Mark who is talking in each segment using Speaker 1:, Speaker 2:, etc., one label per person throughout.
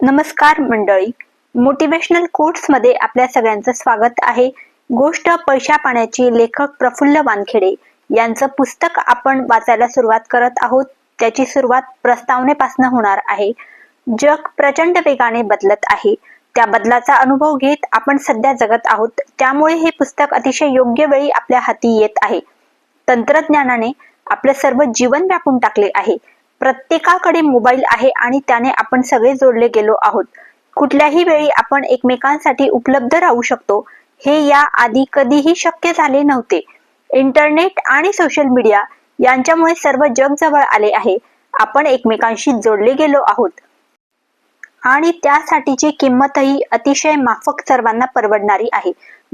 Speaker 1: नमस्कार मंडळी. मोटिवेशनल कोट्समध्ये आपल्या सगळ्यांचं स्वागत आहे. गोष्ट पैशा पाण्याची लेखक प्रफुल्ल वानखेडे यांचं पुस्तक आपण वाचायला सुरुवात करत आहोत. त्याची सुरुवात प्रस्तावनेपासून होणार आहे. जग प्रचंड वेगाने बदलत आहे. त्या बदलाचा अनुभव घेत आपण सध्या जगत आहोत. त्यामुळे हे पुस्तक अतिशय योग्य वेळी आपल्या हाती येत आहे. तंत्रज्ञानाने आपलं सर्व जीवन व्यापून टाकले आहे. प्रत्येकाकडे मोबाईल आहे आणि त्याने आपण सगळे जोडले गेलो आहोत. कुठल्याही वेळी आपण एकमेकांसाठी उपलब्ध राहू शकतो. हे या आधी कधीही शक्य झाले नव्हते. इंटरनेट आणि सोशल मीडिया यांच्यामुळे सर्व जग जवळ आले आहे. आपण एकमेकांशी जोडले गेलो आहोत. आणि त्यासाठीची किंमतही अतिशय माफक सर्वांना परवडणारी आहे.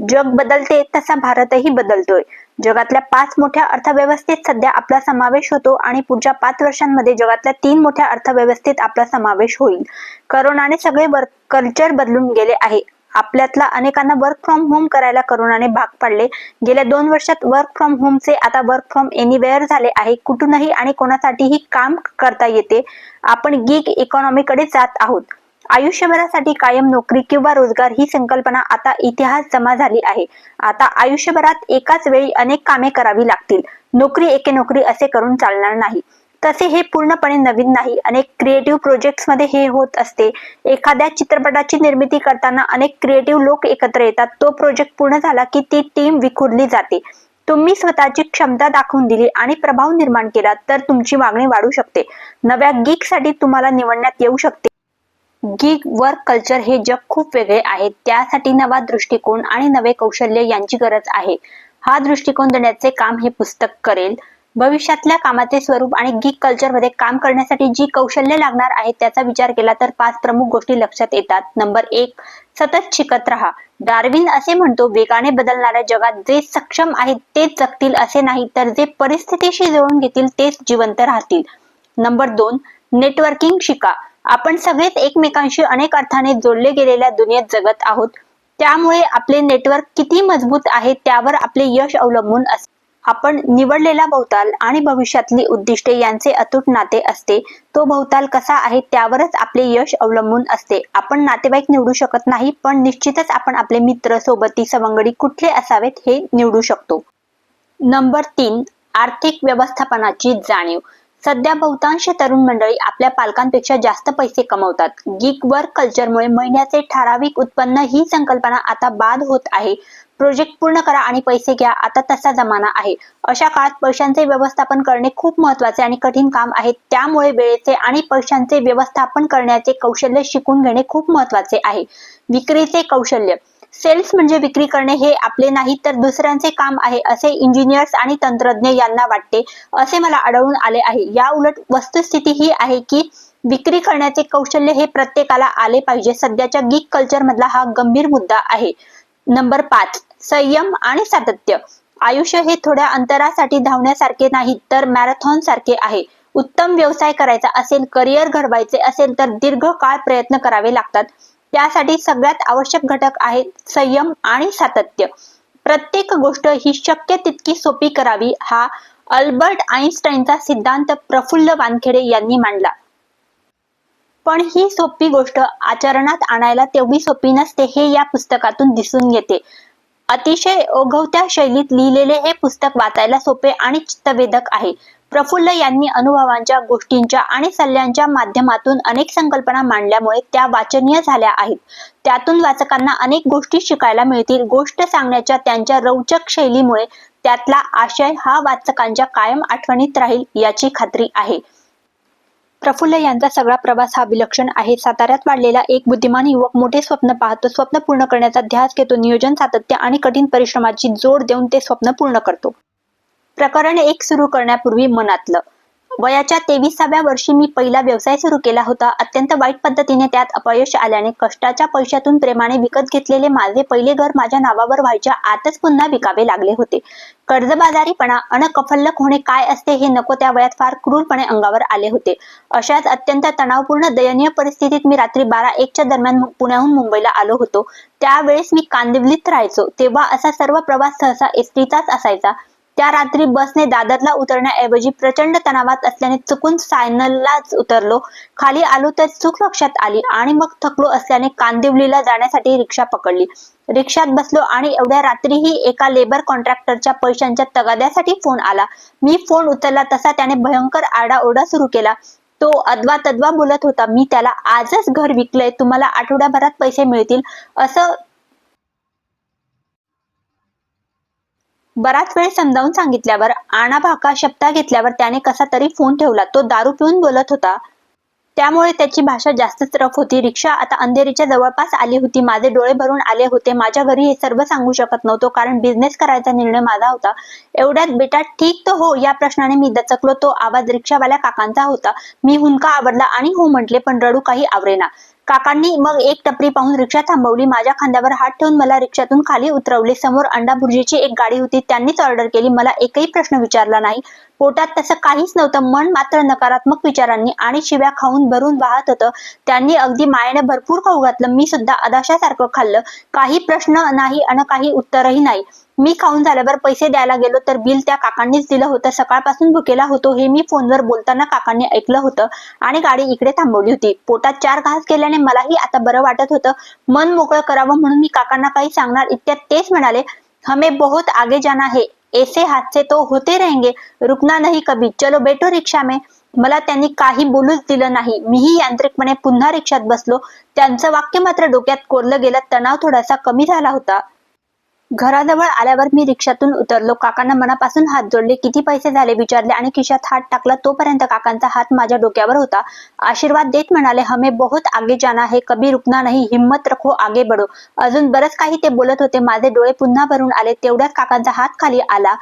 Speaker 1: जग बदलते तसा भारतही बदलतोय. जगातल्या पाच मोठ्या अर्थव्यवस्थेत सध्या आपला समावेश होतो आणि पुढच्या पाच वर्षांमध्ये जगातल्या तीन मोठ्या अर्थव्यवस्थेत आपला समावेश होईल. करोनाने सगळे वर्क कल्चर बदलून गेले आहे. आपल्यातला अनेकांना वर्क फ्रॉम होम करायला करोनाने भाग पाडले. गेल्या दोन वर्षात वर्क फ्रॉम होमचे आता वर्क फ्रॉम एनिवेअर झाले आहे. कुठूनही आणि कोणासाठीही काम करता येते. आपण गिग इकॉनॉमीकडे जात आहोत. आयुष्यभरासाठी कायम नोकरी किंवा रोजगार ही संकल्पना आता इतिहास जमा झाली आहे. आता आयुष्यभरात एकाच वेळी अनेक कामे करावी लागतील. नोकरी एके नोकरी असे करून चालणार नाही. तसे हे पूर्णपणे नवीन नाही. अनेक क्रिएटिव्ह प्रोजेक्ट्समध्ये हे होत असते. एखाद्या चित्रपटाची निर्मिती करताना अनेक क्रिएटिव्ह लोक एकत्र येतात. तो प्रोजेक्ट पूर्ण झाला की ती टीम विखुरली जाते. तुम्ही स्वतःची क्षमता दाखवून दिली आणि प्रभाव निर्माण केला तर तुमची मागणी वाढू शकते. नव्या गीकसाठी तुम्हाला निवडण्यात येऊ शकते. गिग वर्क कल्चर हे जग खूप वेगळे आहे. त्यासाठी नवा दृष्टिकोन आणि नवे कौशल्य यांची गरज आहे. हा दृष्टिकोन देण्याचे काम हे पुस्तक करेल. भविष्यातल्या कामाचे स्वरूप आणि गिग कल्चरमध्ये काम करण्यासाठी जी कौशल्य लागणार आहेत त्याचा विचार केला तर पाच प्रमुख गोष्टी लक्षात येतात. नंबर एक सतत शिकत राहा. डार्विन असे म्हणतो वेगाने बदलणाऱ्या जगात जे सक्षम आहेत तेच जगतील असे नाही तर जे परिस्थितीशी जुळून घेतील तेच जिवंत राहतील. नंबर दोन नेटवर्किंग शिका. आपण सगळेच एकमेकांशी अनेक अर्थाने जोडले गेलेल्या दुनियेत जगत आहोत. त्यामुळे आपले नेटवर्क किती मजबूत आहे त्यावर आपले यश अवलंबून असते आपण निवडलेला भोवताल आणि भविष्यातली उद्दिष्टे यांचे अतूट नाते असते. तो भोवताल कसा आहे त्यावरच आपले यश अवलंबून असते. आपण नातेवाईक निवडू शकत नाही पण निश्चितच आपण आपले मित्र सोबती सवंगडी कुठले असावेत हे निवडू शकतो. नंबर तीन आर्थिक व्यवस्थापनाची जाणीव. सध्या बहुतांश तरुण मंडळी आपल्या पालकांपेक्षा जास्त पैसे कमवतात. गिग वर्क कल्चरमुळे महिन्याचे ठराविक उत्पन्न ही संकल्पना आता बाद होत आहे. प्रोजेक्ट पूर्ण करा आणि पैसे घ्या. आता तसा जमाना आहे. अशा काळात पैशांचे व्यवस्थापन करणे खूप महत्त्वाचे आणि कठीण काम आहे. त्यामुळे वेळेचे आणि पैशांचे व्यवस्थापन करण्याचे कौशल्य शिकून घेणे खूप महत्त्वाचे आहे. विक्रीचे कौशल्य. सेल्स म्हणजे विक्री करणे हे आपले नाही तर दुसऱ्यांचे काम आहे असे इंजिनियर्स आणि तंत्रज्ञ यांना वाटते. असे मला आढळून आले आहे. या उलट वस्तुस्थिती ही आहे की विक्री करण्याचे कौशल्य हे प्रत्येकाला आले पाहिजे. सध्याच्या गीक कल्चर मधला हा गंभीर मुद्दा आहे. नंबर पाच संयम आणि सातत्य. आयुष्य हे थोड्या अंतरासाठी धावण्यासारखे नाही तर मॅरेथॉन सारखे आहे. उत्तम व्यवसाय करायचा असेल करिअर घडवायचे असेल तर दीर्घकाळ प्रयत्न करावे लागतात. त्यासाठी सगळ्यात आवश्यक घटक आहेत संयम आणि सातत्य. प्रत्येक गोष्ट ही शक्य तितकी सोपी करावी हा अल्बर्ट आईन्स्टाईनचा सिद्धांत प्रफुल्ल वानखेडे यांनी मांडला. पण ही सोपी गोष्ट आचरणात आणायला तेवढी सोपी नसते हे या पुस्तकातून दिसून येते. अतिशय ओघवत्या शैलीत लिहिलेले हे पुस्तक वाचायला सोपे आणि चित्तवेधक आहे. प्रफुल्ल यांनी अनुभवांच्या गोष्टींच्या आणि सल्ल्यांच्या माध्यमातून अनेक संकल्पना मांडल्यामुळे त्या वाचनीय झाल्या आहेत. त्यातून वाचकांना अनेक गोष्टी शिकायला मिळतील. गोष्ट सांगण्याच्या त्यांच्या रौचक शैलीमुळे त्यातला आशय हा वाचकांच्या कायम आठवणीत राहील याची खात्री आहे. प्रफुल्ल यांचा सगळा प्रवास हा विलक्षण आहे. साताऱ्यात वाढलेला एक बुद्धिमान युवक मोठे स्वप्न पाहतो. स्वप्न पूर्ण करण्याचा ध्यास घेतो. नियोजन सातत्य आणि कठीण परिश्रमाची जोड देऊन ते स्वप्न पूर्ण करतो. प्रकरण एक सुरू करण्यापूर्वी मनातलं. वयाच्या तेविसाव्या वर्षी मी पहिला व्यवसाय सुरू केला होता. अत्यंत वाईट पद्धतीने त्यात अपयश आल्याने कष्टाच्या पैशातून प्रेमाने विकत घेतलेले माझे पहिले घर माझ्या नावावर व्हायच्या आतच पुन्हा विकावे लागले होते. कर्जबाजारीपणा अनकफल्लक होणे काय असते हे नको त्या वयात फार क्रूरपणे अंगावर आले होते. अशाच अत्यंत तणावपूर्ण दयनीय परिस्थितीत मी रात्री बारा एकच्या दरम्यान पुण्याहून मुंबईला आलो होतो. त्यावेळेस मी कांदिवलीत राहायचो. तेव्हा असा सर्व प्रवास सहसा एसटीचाच असायचा. त्या रात्री बसने दादरला उतरण्याऐवजी प्रचंड तणावात असल्याने चुकून सायनललाच उतरलो. खाली आलो तर चूक लक्षात आली आणि मग थकलो असल्याने कांदिवलीला जाण्यासाठी रिक्षा पकडली. रिक्षात बसलो आणि एवढ्या रात्रीही एका लेबर कॉन्ट्रॅक्टरच्या पैशांच्या तगाद्यासाठी फोन आला. मी फोन उचलला तसा त्याने भयंकर आरडाओरडा सुरू केला. तो अद्वा तद्वा बोलत होता मी त्याला आजच घर विकलंय तुम्हाला आठवड्याभरात पैसे मिळतील. असं बराच वेळ समजावून सांगितल्यावर आणा भाका शब्दा घेतल्यावर त्याने कसा तरी फोन ठेवला. तो दारू पिऊन बोलत होता. त्यामुळे त्याची भाषा जास्तच रफ होती. रिक्षा आता अंधेरीच्या जवळपास आली होती. माझे डोळे भरून आले होते. माझ्या घरी हे सर्व सांगू शकत नव्हतो कारण बिझनेस करायचा निर्णय माझा होता. एवढ्यात बेटा ठीक तर हो या प्रश्नाने मी दचकलो. तो आवाज रिक्षावाल्या काकांचा होता. मी हुंका आवडला आणि हो म्हटले पण रडू काही आवरेना. काकांनी मग एक टपरी पाहून रिक्षा थांबवली. माझ्या खांद्यावर हात ठेवून मला रिक्षातून खाली उतरवले. समोर अंडा भुर्जीची एक गाडी होती. त्यांनीच ऑर्डर केली. मला एकही प्रश्न विचारला नाही. पोटात तसं काहीच नव्हतं. मन मात्र नकारात्मक विचारांनी आणि शिव्या खाऊन भरून वाहत होतं. त्यांनी अगदी मायेने भरपूर खाऊ घातलं. मी सुद्धा अदाशासारखं खाल्लं. काही प्रश्न नाही आणि काही उत्तरही नाही. मी खाऊन झाल्यावर पैसे द्यायला गेलो तर बिल त्या काकांनीच दिलं होतं. सकाळपासून भुकेला होतो हे मी फोनवर बोलताना काकांनी ऐकलं होतं आणि गाडी इकडे थांबवली होती. पोटात चार घास केल्याने मलाही आता बरं वाटत होतं. मन मोकळं करावं म्हणून मी काकांना काही सांगणार इतक्यात तेच म्हणाले हमें बहुत आगे जाना है. ऐसे हादसे तो होते रहेंगे. रुकना नाही कभी. चलो बेटो रिक्षा में. मला त्यांनी काही बोलूच दिलं नाही. मीही यांत्रिकपणे पुन्हा रिक्षात बसलो. त्यांचं वाक्य मात्र डोक्यात कोरलं गेलं. तणाव थोडासा कमी झाला होता. घराजवळ आल्यावर मी रिक्षातून उतरलो. काकांना मनापासून हात जोडले. किती पैसे झाले विचारले आणि खिशात हात टाकला. तोपर्यंत काकांचा हात माझ्या डोक्यावर होता. आशीर्वाद देत म्हणाले हमें बहुत आगे जाना है. कभी रुकना नाही. हिम्मत रखो आगे बढो. अजून बरंच काही ते बोलत होते. माझे डोळे पुन्हा भरून आले. तेवढ्यात काकांचा हात खाली आला.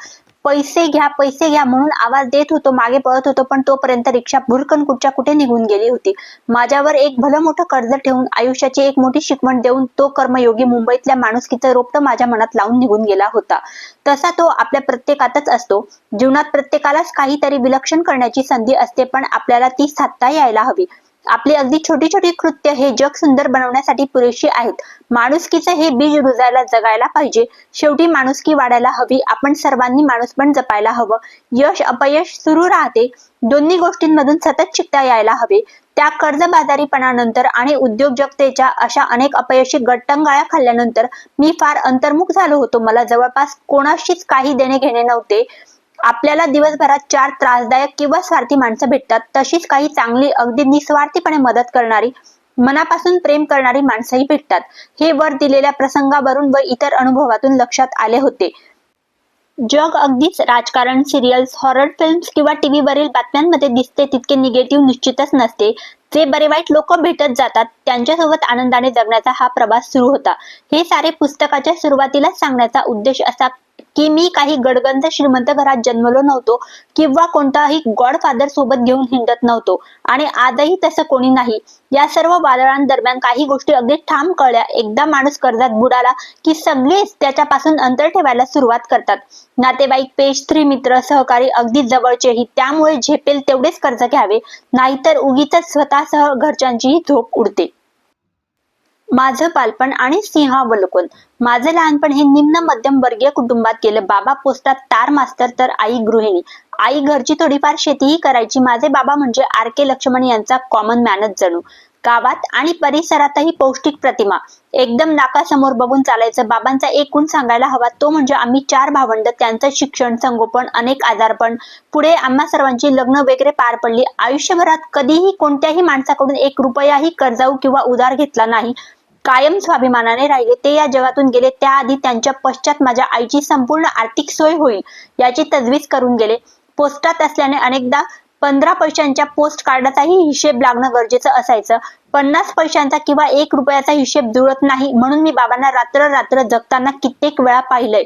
Speaker 1: पैसे घ्या पैसे घ्या म्हणून आवाज देत होतो मागे पळत होतो पण तोपर्यंत रिक्षा भुरकन कुठच्या कुठे निघून गेली होती. माझ्यावर एक भलं मोठं कर्ज ठेवून आयुष्याची एक मोठी शिकवण देऊन तो कर्मयोगी मुंबईतल्या माणुसकीचं रोपटं माझ्या मनात लावून निघून गेला होता. तसा तो आपल्या प्रत्येकातच असतो. जीवनात प्रत्येकालाच काहीतरी विलक्षण करण्याची संधी असते पण आपल्याला ती साधता यायला हवी. आपली अगदी छोटी छोटी कृत्य हे जग सुंदर बनवण्यासाठी पुरेशी आहेत. माणुसकीचं हे बीज रुजायला जगायला पाहिजे. शेवटी माणुसकी वाढायला हवी. आपण सर्वांनी माणूसपण जपायला हवं. यश अपयश सुरू राहते. दोन्ही गोष्टींमधून सतत शिकता यायला हवे. त्या कर्जबाजारीपणानंतर आणि उद्योजकतेच्या अशा अनेक अपयशी गट्टंगाळ्या खाल्ल्यानंतर मी फार अंतर्मुख झालो होतो. मला जवळपास कोणाशीच काही देणे घेणे नव्हते. आपल्याला दिवसभरात चार त्रासदायक किंवा स्वार्थी माणसं भेटतात. तशीच काही चांगली अगदी निस्वार्थीपणे मदत करणारी मनापासून प्रेम करणारी माणसंही भेटतात. हे वर दिलेल्या प्रसंगावरून व इतर अनुभवातून लक्षात आले होते. जग अगदीच राजकारण सिरियल्स हॉरर फिल्म्स किंवा टीव्हीवरील बातम्यांमध्ये दिसते तितके निगेटिव्ह निश्चितच नसते. जे बरे वाईट लोक भेटत जातात त्यांच्यासोबत आनंदाने जगण्याचा हा प्रवास सुरू होता. हे सारे पुस्तकाच्या सुरुवातीलाच सांगण्याचा उद्देश असा की मी काही गडगंध श्रीमंत घरात जन्मलो नव्हतो किंवा कोणताही गॉडफादर सोबत घेऊन हिंडत नव्हतो. आणि आजही तसं कोणी नाही. या सर्व वादळांदरम्यान काही गोष्टी अगदी ठाम कळल्या. एकदा माणूस कर्जात बुडाला की सगळेच त्याच्यापासून अंतर ठेवायला सुरुवात करतात. नातेवाईक पेश स्त्री मित्र सहकारी अगदी जवळचेही त्यामुळे झेपेल तेवढेच कर्ज घ्यावे. नाहीतर उगीच स्वतःसह घरच्यांचीही झोप उडते. माझं बालपण आणि सिंहावलोकन माझं लहानपण हे निम्न मध्यम वर्गीय कुटुंबात गेलं बाबा पोस्टात तार मास्तर तर आई गृहिणी. आई घरची थोडीफार शेतीही करायची. माझे बाबा म्हणजे आर के लक्ष्मण यांचा कॉमन मॅनच जणू. गावात आणि परिसरातही पौष्टिक प्रतिमा. एकदम नाकासमोर बघून चालायचं. बाबांचा एकूण सांगायला हवा तो म्हणजे आम्ही चार भावंड त्यांचं शिक्षण संगोपन अनेक आजारपण. पुढे आम्हा सर्वांची लग्न वगैरे पार पडली. आयुष्यभरात कधीही कोणत्याही माणसाकडून एक रुपयाही कर्जाऊ किंवा उधार घेतला नाही. कायम स्वाभिमानाने राहिले. ते या जगातून गेले. त्याआधी त्यांच्या पश्चात माझ्या आईची संपूर्ण आर्थिक सोय होईल याची तजवीज करून गेले. पोस्टात असल्याने अनेकदा पंधरा पैशांच्या पोस्ट कार्डाचाही हिशेब लागणं गरजेचं असायचं. पन्नास पैशांचा किंवा एक रुपयाचा हिशेब जुळत नाही म्हणून मी बाबांना रात्र रात्र जगताना कित्येक वेळा पाहिलंय.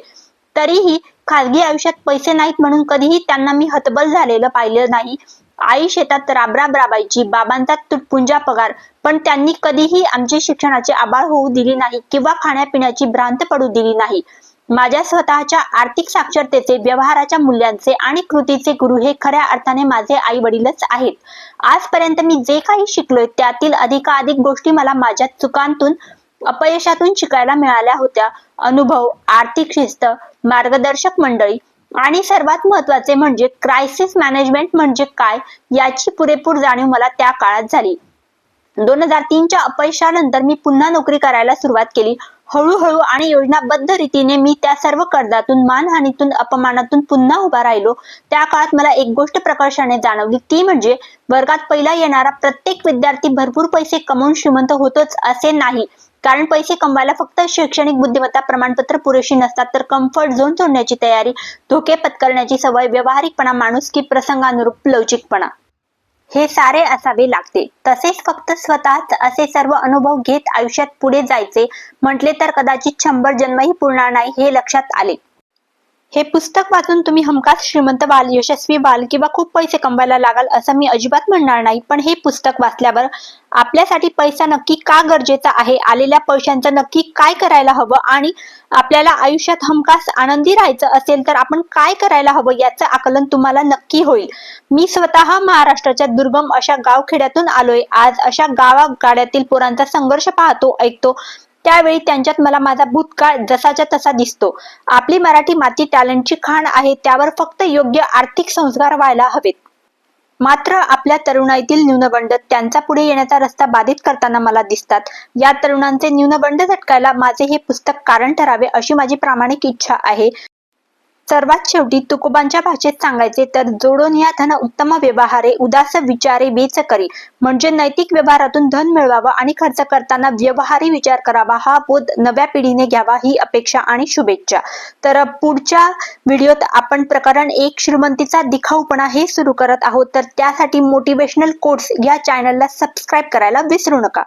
Speaker 1: तरीही खाजगी आयुष्यात पैसे नाहीत म्हणून कधीही त्यांना मी हतबल झालेलं पाहिलं नाही. आई शेतात राबराब राबायची बाबांचा तुटपुंजा पगार पण त्यांनी कधीही आमची शिक्षणाचे आबाळ होऊ दिली नाही किंवा खाण्यापिण्याची भ्रांत पडू दिली नाही. माझ्या स्वतःच्या आर्थिक साक्षरतेचे व्यवहाराच्या मूल्यांचे आणि कृतीचे गुरु हे खऱ्या अर्थाने माझे आई वडीलच आहेत. आजपर्यंत मी जे काही शिकलोय त्यातील अधिकाधिक गोष्टी मला माझ्या चुकांतून अपयशातून शिकायला मिळाल्या होत्या. अनुभव आर्थिक शिस्त मार्गदर्शक मंडळी आणि सर्वात महत्त्वाचे म्हणजे क्रायसिस मॅनेजमेंट म्हणजे काय याची पुरेपूर जाणीव मला त्या काळात झाली. दोन हजार तीनच्या अपयशानंतर मी पुन्हा नोकरी करायला सुरुवात केली. हळूहळू आणि योजनाबद्ध रीतीने मी त्या सर्व कर्जातून मानहानीतून अपमानातून पुन्हा उभा राहिलो. त्या काळात मला एक गोष्ट प्रकर्षाने जाणवली ती म्हणजे वर्गात पहिला येणारा प्रत्येक विद्यार्थी भरपूर पैसे कमवून श्रीमंत होतोच असे नाही. कारण पैसे कमवायला फक्त शैक्षणिक बुद्धिमत्ता प्रमाणपत्र पुरेशी नसतात तर कम्फर्ट झोन सोडण्याची तयारी धोके पत्करण्याची सवय व्यावहारिकपणा माणुसकी प्रसंगानुरूप लवचिकपणा. हे सारे असावे लागते. तसेच फक्त स्वतःच असे सर्व अनुभव घेत आयुष्यात पुढे जायचे म्हटले तर कदाचित शंभर जन्मही पुरणार नाही हे लक्षात आले. हे पुस्तक वाचून तुम्ही हमखास श्रीमंत व्हाल यशस्वी व्हाल किंवा खूप पैसे कमवायला लागाल असं मी अजिबात म्हणणार नाही. पण हे पुस्तक वाचल्यावर आपल्यासाठी पैसा नक्की का गरजेचा आहे? आलेल्या पैशांचं नक्की काय करायला हवं? आणि आपल्याला आयुष्यात हमखास आनंदी राहायचं असेल तर आपण काय करायला हवं याचं आकलन तुम्हाला नक्की होईल. मी स्वतः महाराष्ट्राच्या दुर्गम अशा गावखेड्यातून आलोय. आज अशा गावागाड्यातील पोरांचा संघर्ष पाहतो ऐकतो. त्यावेळी त्यांच्यात मला माझा भूतकाळ जसाच्या तसा दिसतो. आपली मराठी माती टॅलेंटची खाण आहे त्यावर फक्त योग्य आर्थिक संस्कार व्हायला हवेत. मात्र आपल्या तरुणाईतील न्यूनगंड त्यांचा पुढे येण्याचा रस्ता बाधित करताना मला दिसतात. या तरुणांचे न्यूनगंड झटकायला माझे हे पुस्तक कारण ठरावे अशी माझी प्रामाणिक इच्छा आहे. सर्वात शेवटी तुकोबांच्या भाषेत सांगायचे तर जोडून या धन उत्तम व्यवहारे उदास विचारे बेच करी. म्हणजे नैतिक व्यवहारातून धन मिळवावं आणि खर्च करताना व्यवहारी विचार करावा हा बोध नव्या पिढीने घ्यावा ही अपेक्षा आणि शुभेच्छा. तर पुढच्या व्हिडिओत आपण प्रकरण एक श्रीमंतीचा दिखाऊपणा हे सुरू करत आहोत. तर त्यासाठी मोटिवेशनल कोड्स या चॅनलला सबस्क्राईब करायला विसरू नका.